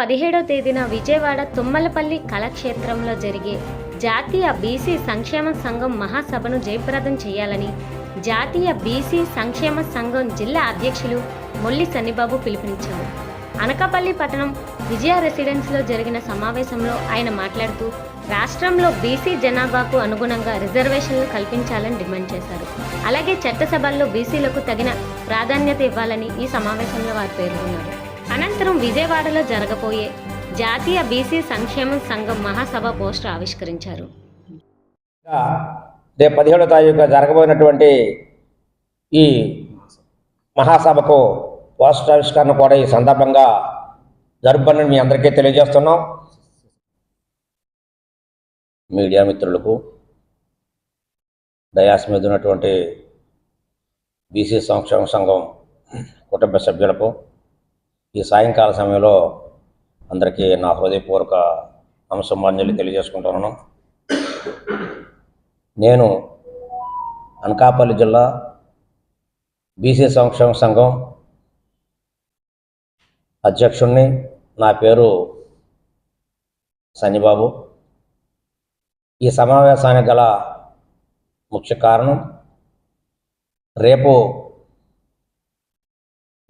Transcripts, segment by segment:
పదిహేడో తేదీన విజయవాడ తుమ్మలపల్లి కళాక్షేత్రంలో జరిగే జాతీయ బీసీ సంక్షేమ సంఘం మహాసభను జయప్రదం చేయాలని జాతీయ బీసీ సంక్షేమ సంఘం జిల్లా అధ్యక్షులు మొల్లి సన్నిబాబు పిలుపునిచ్చారు. అనకాపల్లి పట్టణం విజయ రెసిడెన్స్లో జరిగిన సమావేశంలో ఆయన మాట్లాడుతూ రాష్ట్రంలో బీసీ జనాభాకు అనుగుణంగా రిజర్వేషన్లు కల్పించాలని డిమాండ్ చేశారు. అలాగే చట్టసభల్లో బీసీలకు తగిన ప్రాధాన్యత ఇవ్వాలని ఈ సమావేశంలో వారు పేర్కొన్నారు. అనంతరం విజయవాడలో జరగబోయే జాతీయ బీసీ సంక్షేమ సంఘం మహాసభ పోస్టర్ ఆవిష్కరించారు. రేపు పదిహేడో తారీఖు జరగబోయినటువంటి ఈ మహాసభకు పోస్టర్ ఆవిష్కరణ కూడా ఈ సందర్భంగా జరుపని మీ అందరికీ తెలియజేస్తున్నాం. మీడియా మిత్రులకు డయాస్ మీద ఉన్నటువంటి బీసీ సంక్షేమ సంఘం కుటుంబ సభ్యులకు ఈ సాయంకాల సమయంలో అందరికీ నా హృదయపూర్వక అంశమాన్యులు తెలియజేసుకుంటున్నాను నేను అనకాపల్లి జిల్లా బీసీ సంక్షేమ సంఘం అధ్యక్షుణ్ణి. నా పేరు సన్నిబాబు. ఈ సమావేశానికి గల ముఖ్య కారణం రేపు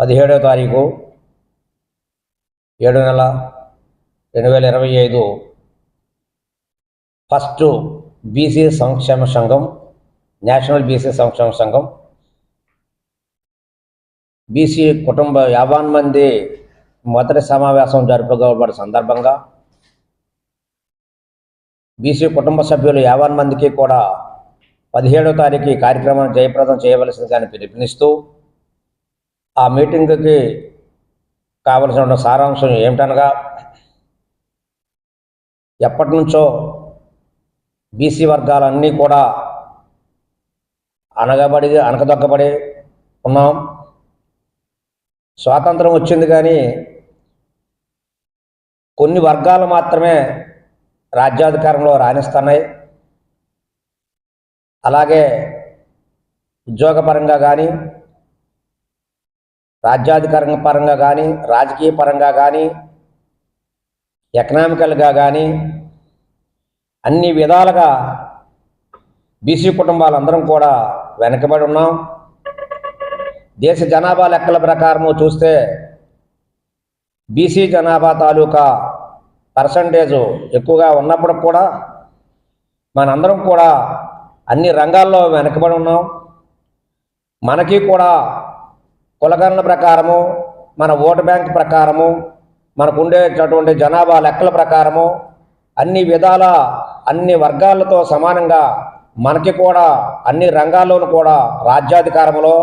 పదిహేడవ తారీఖు ఏడు నెల రెండు వేల ఇరవై ఐదు ఫస్ట్ బీసీ సంక్షేమ సంఘం నేషనల్ బీసీ సంక్షేమ సంఘం బీసీ కుటుంబ యాభై మంది మొదటి సమావేశం జరుపుకోబడిన సందర్భంగా బీసీ కుటుంబ సభ్యులు యాభై మందికి కూడా పదిహేడో తారీఖు ఈ కార్యక్రమాన్ని జయప్రదం చేయవలసిందిగా పిలుపునిస్తూ ఆ మీటింగ్కి కావలసిన సారాంశం ఏమిటనగా ఎప్పటి నుంచో బీసీ వర్గాలన్నీ కూడా అనగబడి అనకదొక్కబడి ఉన్నాం. స్వాతంత్రం వచ్చింది కానీ కొన్ని వర్గాలు మాత్రమే రాజ్యాధికారంలో రాణిస్తున్నాయి. అలాగే ఉద్యోగపరంగా కానీ రాజ్యాధికార పరంగా కానీ రాజకీయ పరంగా కానీ ఎకనామికల్గా కానీ అన్ని విధాలుగా బీసీ కుటుంబాలందరం కూడా వెనకబడి ఉన్నాం. దేశ జనాభా లెక్కల ప్రకారము చూస్తే బీసీ జనాభా తాలూకా పర్సంటేజు ఎక్కువగా ఉన్నప్పుడు కూడా మనందరం కూడా అన్ని రంగాల్లో వెనకబడి ఉన్నాం. మనకి కూడా కులగణన ప్రకారము మన ఓటు బ్యాంక్ ప్రకారము మనకు ఉండేటటువంటి జనాభా లెక్కల ప్రకారము అన్ని విధాల అన్ని వర్గాలతో సమానంగా మనకి కూడా అన్ని రంగాల్లోనూ కూడా రాజ్యాధికారంలో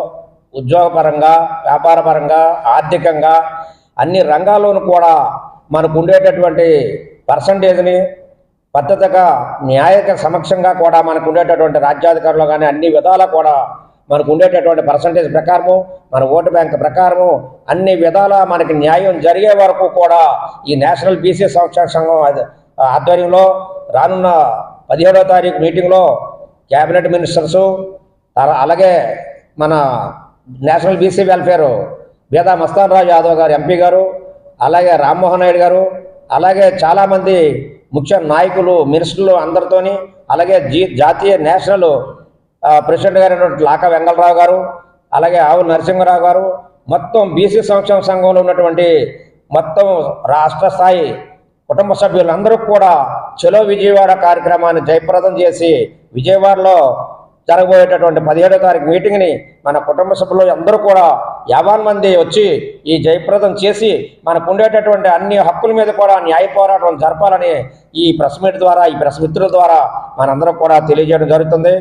ఉద్యోగపరంగా వ్యాపారపరంగా ఆర్థికంగా అన్ని రంగాల్లోనూ కూడా మనకు ఉండేటటువంటి పర్సంటేజ్ని పద్ధతిగా న్యాయక సమక్షంగా కూడా మనకు ఉండేటటువంటి రాజ్యాధికారులు కానీ అన్ని విధాలా కూడా మనకు ఉండేటటువంటి పర్సంటేజ్ ప్రకారము మన ఓటు బ్యాంక్ ప్రకారము అన్ని విధాల మనకి న్యాయం జరిగే వరకు కూడా ఈ నేషనల్ బీసీ సంక్షేమ సంఘం ఆధ్వర్యంలో రానున్న పదిహేడవ తారీఖు మీటింగ్లో క్యాబినెట్ మినిస్టర్సు అలాగే మన national BC welfare Beda Mastan Raju Yadav గారు ఎంపీ గారు అలాగే రామ్మోహన్ నాయుడు గారు అలాగే చాలామంది ముఖ్య నాయకులు మినిస్టర్లు అందరితోని అలాగే జీ జాతీయ నేషనల్ ప్రెసిడెంట్ గారైనటువంటి లాకా వెంగళరావు గారు అలాగే ఆవు నరసింహరావు గారు మొత్తం బీసీ సంక్షేమ సంఘంలో ఉన్నటువంటి మొత్తం రాష్ట్ర స్థాయి కుటుంబ సభ్యులందరూ కూడా చలో విజయవాడ కార్యక్రమాన్ని జయప్రదం చేసి విజయవాడలో జరగబోయేటటువంటి పదిహేడో తారీఖు మీటింగ్ని మన కుటుంబ సభ్యులు అందరూ కూడా యాభై మంది వచ్చి ఈ జయప్రదం చేసి మనకు ఉండేటటువంటి అన్ని హక్కుల మీద కూడా న్యాయ పోరాటం జరపాలని ఈ ప్రెస్ మీట్ ద్వారా ఈ ప్రెస్ మిత్రుల ద్వారా మనందరం కూడా తెలియజేయడం జరుగుతుంది.